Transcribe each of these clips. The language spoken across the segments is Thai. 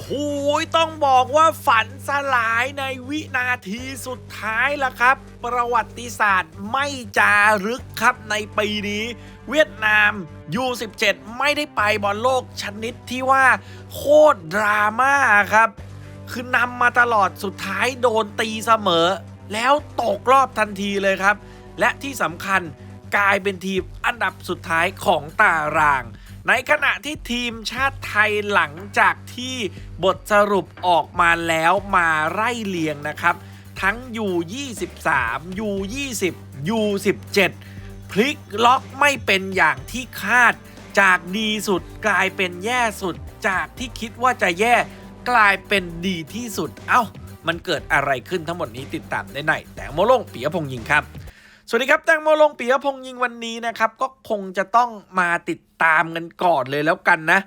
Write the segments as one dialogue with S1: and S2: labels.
S1: โหต้องบอกว่าฝันสลายในวินาทีสุดท้ายละครับ ประวัติศาสตร์ไม่จารึกครับในปีนี้ เวียดนาม U17 ไม่ได้ไปบอลโลกชนิดที่ว่า โคตรดราม่าครับ คือนำมาตลอดสุดท้ายโดนตีเสมอ แล้วตกรอบทันทีเลยครับ และที่สำคัญกลายเป็นทีมอันดับสุดท้ายของตาราง ในขณะที่ทีมชาติไทยหลังจากที่บทสรุปออกมาแล้วมาไล่เลียงนะครับ ทั้ง U23 U20 U17 พลิกล็อกไม่เป็นอย่างที่คาด จากดีสุดกลายเป็นแย่สุด จากที่คิดว่าจะแย่กลายเป็นดีที่สุด เอ้า มันเกิดอะไรขึ้นทั้งหมดนี้ติดตามได้ในแต่โมลงปิยพงยิงครับ สวัสดีครับแตงโมลงปิยพงยิงวันนี้นะครับ ก็คงจะต้องมาติด ตามกันก่อนเลยแล้วกันนะ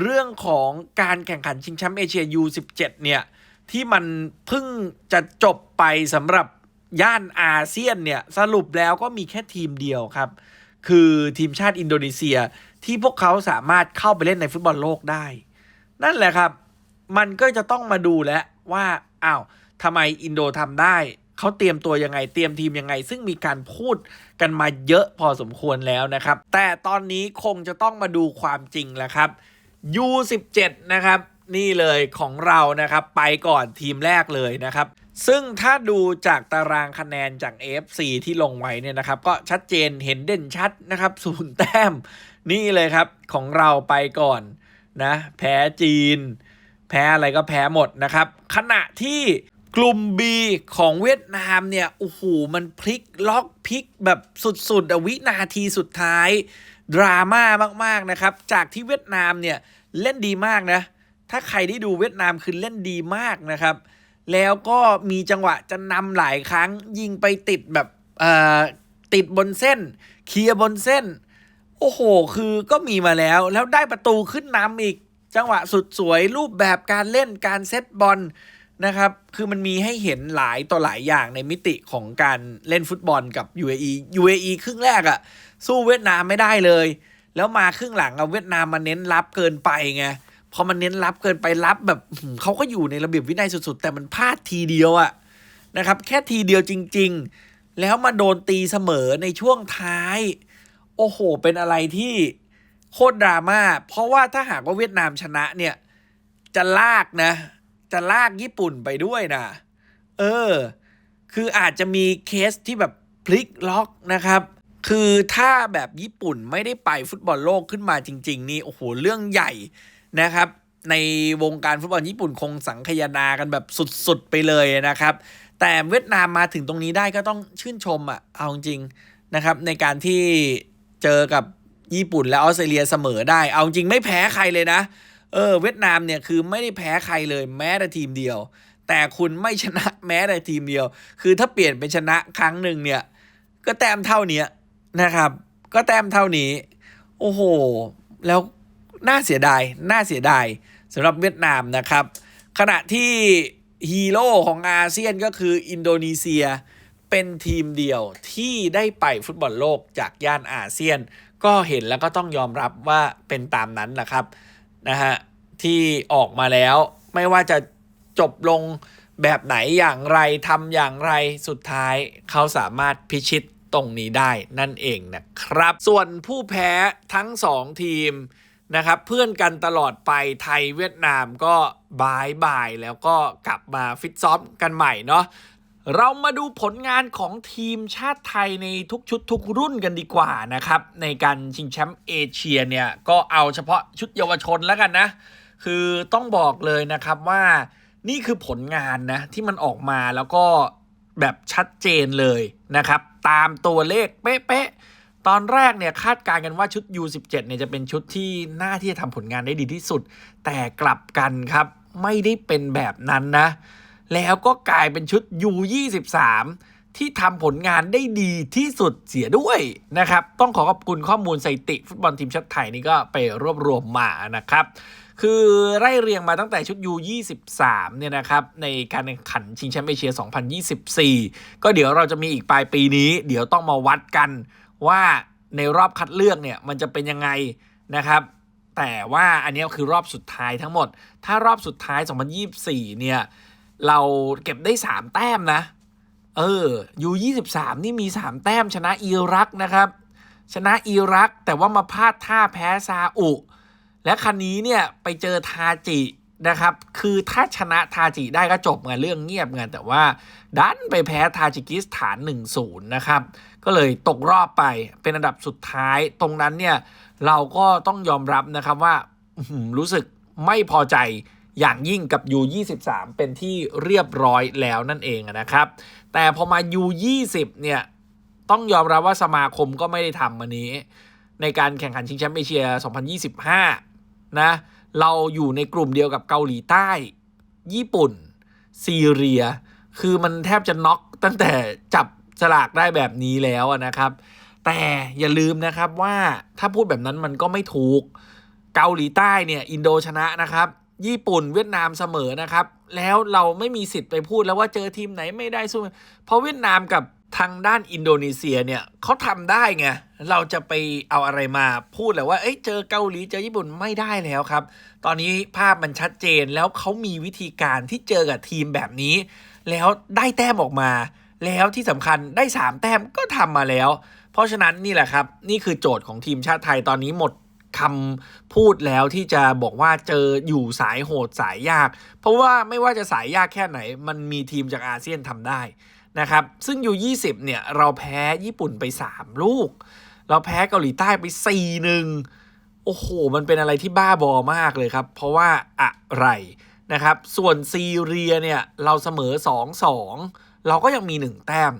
S1: เรื่องของการแข่งขันชิงแชมป์เอเชีย U17 เนี่ย ที่มันเพิ่งจะจบไปสำหรับย่านอาเซียนเนี่ย สรุปแล้วก็มีแค่ทีมเดียวครับ คือทีมชาติอินโดนีเซียที่พวกเขาสามารถเข้าไปเล่นในฟุตบอลโลกได้ นั่นแหละครับ มันก็จะต้องมาดูแล้วว่าอ้าวทำไมอินโดทำได้ เขาเตรียมตัวยังไงเตรียมทีมยังไง ซึ่งมีการพูดกันมาเยอะพอสมควรแล้วนะครับ แต่ตอนนี้คงจะต้องมาดูความจริงแล้วครับ U17 นะครับ นี่เลยของเรานะครับไปก่อนทีมแรกเลยนะครับ ซึ่งถ้าดูจากตารางคะแนนจาก AFC ที่ลงไว้เนี่ยนะครับ ก็ชัดเจนเห็นเด่นชัดนะครับศูนย์แต้ม นี่เลยครับของเราไปก่อนนะ แพ้จีน แพ้อะไรก็แพ้หมดนะครับ ขณะที่ กลุ่ม B ของเวียดนามเนี่ยโอ้โหมันพลิกล็อกพลิกแบบสุดๆอวินาทีสุดท้าย ดราม่ามากๆนะครับ จากที่เวียดนามเนี่ยเล่นดีมากนะ ถ้าใครได้ดูเวียดนามคือเล่นดีมากนะครับ แล้วก็มีจังหวะจะนำหลายครั้งยิงไปติดแบบเอ่อติดบนเส้น เคลียร์บนเส้น โอ้โห คือก็มีมาแล้ว แล้วได้ประตูขึ้นนำอีก จังหวะสุดสวยรูปแบบการเล่นการเซตบอล นะครับ คือมันมีให้เห็นหลายต่อหลายอย่างในมิติของการเล่นฟุตบอลกับ UAE UAE ครึ่งแรกอะสู้เวียดนามไม่ได้เลย แล้วมาครึ่งหลังเอาเวียดนามมาเน้นรับเกินไปไง พอมันเน้นรับเกินไปรับแบบเขาก็อยู่ในระเบียบวินัยสุดๆ แต่มันพลาดทีเดียวอะนะครับ แค่ทีเดียวจริง ๆ แล้วมาโดนตีเสมอในช่วงท้าย โอ้โห เป็นอะไรที่โคตรดราม่า เพราะว่าถ้าหากว่าเวียดนามชนะเนี่ยจะลากนะ จะลากญี่ปุ่นไปด้วยนะเออ คืออาจจะมีเคสที่แบบพลิกล็อกนะครับ คือถ้าแบบญี่ปุ่นไม่ได้ไปฟุตบอลโลกขึ้นมาจริง ๆ นี่โอ้โหเรื่องใหญ่นะครับ ในวงการฟุตบอลญี่ปุ่นคงสังคายนากันแบบสุดๆไปเลยนะครับ แต่เวียดนามมาถึงตรงนี้ได้ก็ต้องชื่นชมอะเอาจริงๆนะครับในการที่เจอกับญี่ปุ่นและออสเตรเลียเสมอได้ เอาจริงไม่แพ้ใครเลยนะ เออเวียดนามเนี่ยคือไม่ได้แพ้ใครเลยแม้แต่ทีมเดียว แต่คุณไม่ชนะแม้แต่ทีมเดียว คือถ้าเปลี่ยนเป็นชนะครั้งหนึ่งเนี่ย ก็แต้มเท่านี้นะครับ ก็แต้มเท่านี้ โอ้โห แล้วน่าเสียดายน่าเสียดายสำหรับเวียดนามนะครับ ขณะที่ฮีโร่ของอาเซียนก็คืออินโดนีเซีย เป็นทีมเดียวที่ได้ไปฟุตบอลโลกจากย่านอาเซียน ก็เห็นแล้วก็ต้องยอมรับว่าเป็นตามนั้นแหละครับ นะฮะที่ออกมาแล้ว ไม่ว่าจะจบลงแบบไหนอย่างไรทำอย่างไรสุดท้ายเขาสามารถพิชิตตรงนี้ได้นั่นเองนะครับ ส่วนผู้แพ้ทั้ง 2 ทีมนะครับเพื่อนกันตลอดไปไทยเวียดนามก็บายบายแล้วก็กลับมาฟิตซ้อมกันใหม่เนาะ เรามาดูผลงานของทีมชาติไทยในทุกชุดทุกรุ่นกันดีกว่านะครับ ในการชิงแชมป์เอเชียเนี่ยก็เอาเฉพาะชุดเยาวชนแล้วกันนะ คือต้องบอกเลยนะครับว่านี่คือผลงานนะที่มันออกมาแล้วก็แบบชัดเจนเลยนะครับ ตามตัวเลขเป๊ะๆตอนแรกเนี่ยคาดการณ์กันว่าชุด U17 เนี่ยจะเป็นชุดที่น่าที่จะทำผลงานได้ดีที่สุด แต่กลับกันครับ ไม่ได้เป็นแบบนั้นนะ แล้วก็กลายเป็นชุด U23 ที่ทำผลงานได้ดีที่สุดเสียด้วยนะครับ ต้องขอขอบคุณข้อมูลสถิติฟุตบอลทีมชาติไทยนี่ก็ไปรวบรวมมานะครับ คือไล่เรียงมาตั้งแต่ชุด U23 เนี่ยนะครับ ในการแข่งขันชิงแชมป์เอเชีย 2024 ก็เดี๋ยวเราจะมีอีกปลายปีนี้ เดี๋ยวต้องมาวัดกันว่าในรอบคัดเลือกเนี่ยมันจะเป็นยังไงนะครับ แต่ว่าอันนี้คือรอบสุดท้ายทั้งหมด ถ้ารอบสุดท้าย 2024 เนี่ย เราเก็บได้ 3 แต้มนะ เออยู23 นี่มี 3 แต้มชนะอิรักนะครับ ชนะอิรักแต่ว่ามาพลาดท่าแพ้ซาอุ และคันนี้เนี่ยไปเจอทาจินะครับ คือถ้าชนะทาจิได้ก็จบไงเรื่องเงียบไงแต่ว่าดันไปแพ้ทาจิกิสถาน 1-0 นะครับ ก็เลยตกรอบไปเป็นอันดับสุดท้ายตรงนั้นเนี่ยเราก็ต้องยอมรับนะครับว่ารู้สึกไม่พอใจ อย่างยิ่งกับ U23 เป็นที่เรียบร้อยแล้วนั่นเองนะครับ แต่พอมา U20 เนี่ยต้องยอมรับว่าสมาคมก็ไม่ได้ทำอันนี้ ในการแข่งขันชิงแชมป์เอเชีย 2025 นะ เราอยู่ในกลุ่มเดียวกับเกาหลีใต้ ญี่ปุ่น ซีเรีย คือมันแทบจะน็อกตั้งแต่จับสลากได้แบบนี้แล้วนะครับ แต่อย่าลืมนะครับว่าถ้าพูดแบบนั้นมันก็ไม่ถูก เกาหลีใต้เนี่ยอินโดชนะนะครับ ญี่ปุ่นเวียดนามเสมอนะครับ แล้วเราไม่มีสิทธิ์ไปพูดแล้วว่าเจอทีมไหนไม่ได้สู้เพราะเวียดนามกับทางด้านอินโดนีเซียเนี่ยเขาทำได้ไงเราจะไปเอาอะไรมาพูดเลยว่าเอ้ยเจอเกาหลีเจอญี่ปุ่นไม่ได้แล้วครับ ตอนนี้ภาพมันชัดเจนแล้วเขามีวิธีการที่เจอกับทีมแบบนี้ แล้วได้แต้มออกมา แล้วที่สำคัญได้ 3 แต้มก็ทำมาแล้ว เพราะฉะนั้นนี่แหละครับ นี่คือโจทย์ของทีมชาติไทยตอนนี้หมด คำพูดแล้วที่จะบอกว่าเจออยู่สายโหดสายยาก เพราะว่าไม่ว่าจะสายยากแค่ไหน มันมีทีมจากอาเซียนทำได้นะครับซึ่งอยู่20เนี่ยเราแพ้ญี่ปุ่นไป 3 ลูก เราแพ้เกาหลีใต้ไป4 1โอ้โห มันเป็นอะไรที่บ้าบอมากเลยครับ เพราะว่าอะไรนะครับ ส่วนซีเรียเนี่ยเราเสมอ 2-2 เราก็ยังมี 1 แต้ม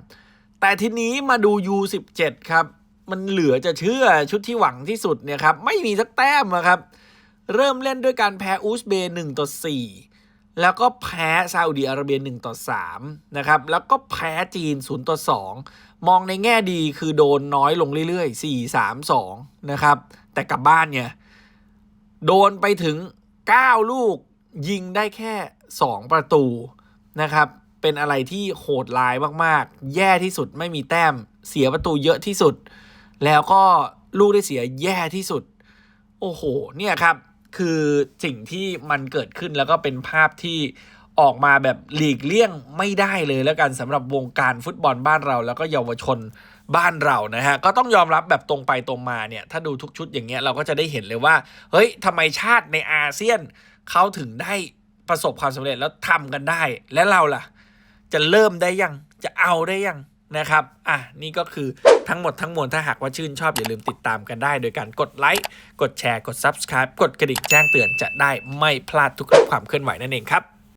S1: แต่ทีนี้มาดู U17 ครับ มันเหลือจะเชื่อชุดที่หวังที่สุดเนี่ยครับไม่มีสักแต้มอะครับ เริ่มเล่นด้วยการแพ้อูซเบย์1ต่อ4แล้วก็แพ้ซาอุดิอาระเบีย1ต่อ3นะครับ แล้วก็แพ้จีน0ต่อ2มองในแง่ดีคือโดนน้อยลงเรื่อยๆ 4 3 2 นะครับ แต่กลับบ้านเนี่ย โดนไปถึง 9 ลูกยิงได้แค่ 2 ประตูนะครับ เป็นอะไรที่โหดร้ายมากๆ แย่ที่สุดไม่มีแต้มเสียประตูเยอะที่สุด แล้วก็ลูกได้เสียแย่ที่สุด โอ้โห เนี่ยครับ คือสิ่งที่มันเกิดขึ้นแล้วก็เป็นภาพที่ออกมาแบบหลีกเลี่ยงไม่ได้เลยแล้วกันสำหรับวงการฟุตบอลบ้านเรา แล้วก็เยาวชนบ้านเรานะฮะก็ต้องยอมรับแบบตรงไปตรงมาเนี่ยถ้าดูทุกชุดอย่างเงี้ยเราก็จะได้เห็นเลยว่าเฮ้ยทำไมชาติในอาเซียนเขาถึงได้ประสบความสำเร็จแล้วทำกันได้ และเราล่ะ จะเริ่มได้ยังจะเอาได้ยัง นะครับ อะ นี่ก็คือทั้งหมดทั้งมวลถ้าหากว่าชื่นชอบ อย่าลืมติดตามกันได้ โดยการกดไลค์ กดแชร์ กด Subscribe กดกระดิ่งแจ้งเตือนจะได้ไม่พลาดทุกความเคลื่อนไหวนั่นเองครับ